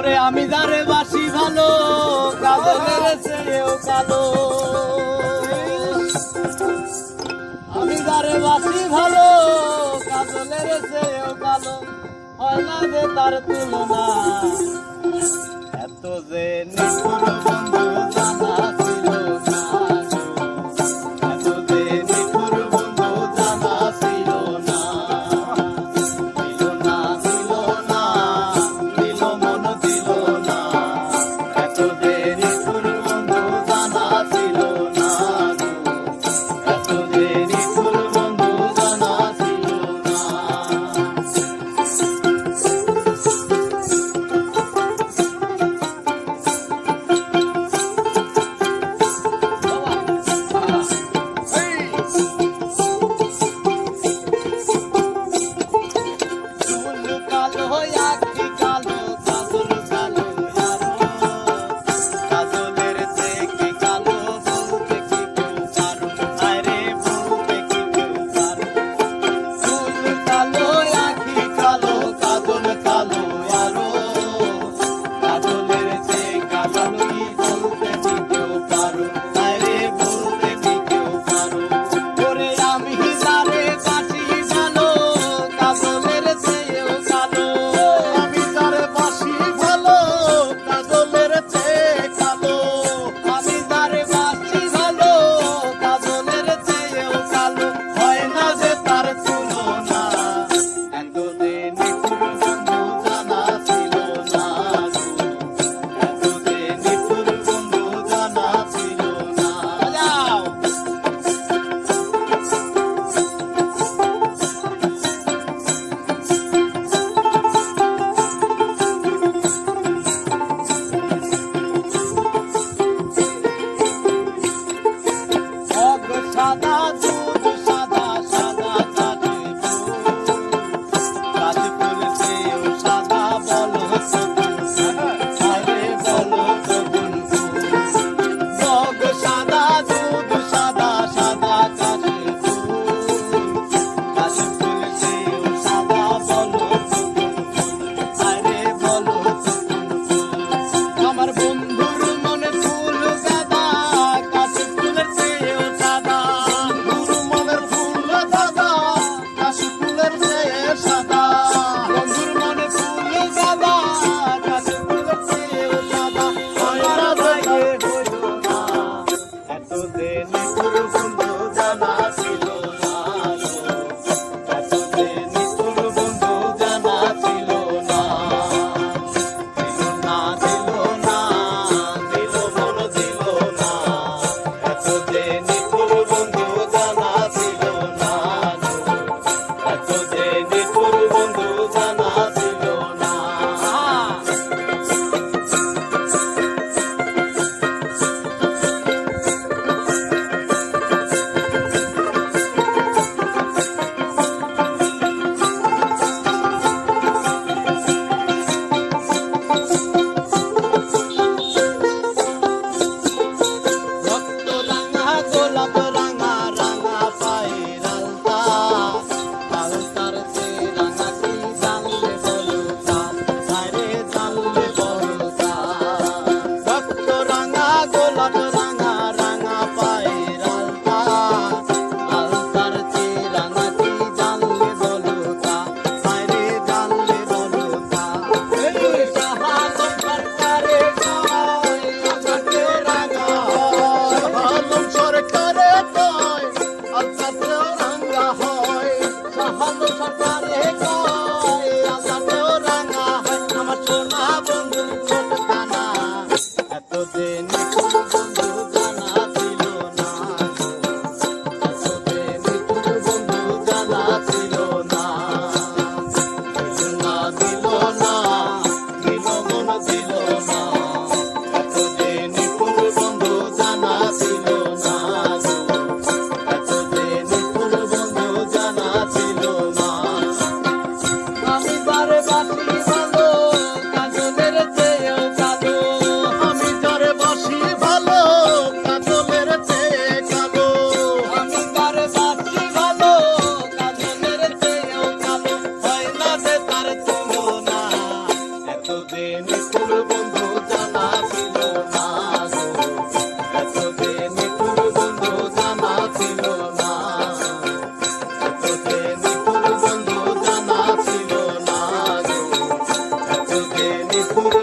ওরে আমি যারে বাসি ভালো কাজলের চেয়েও কালো। আমি যারে বাসি ভালো কাজলের চেয়েও কালো। হয় না যে তার তুলনা, এত যে নিষ্ঠুর నిన్ను జనాశిలో Thank you.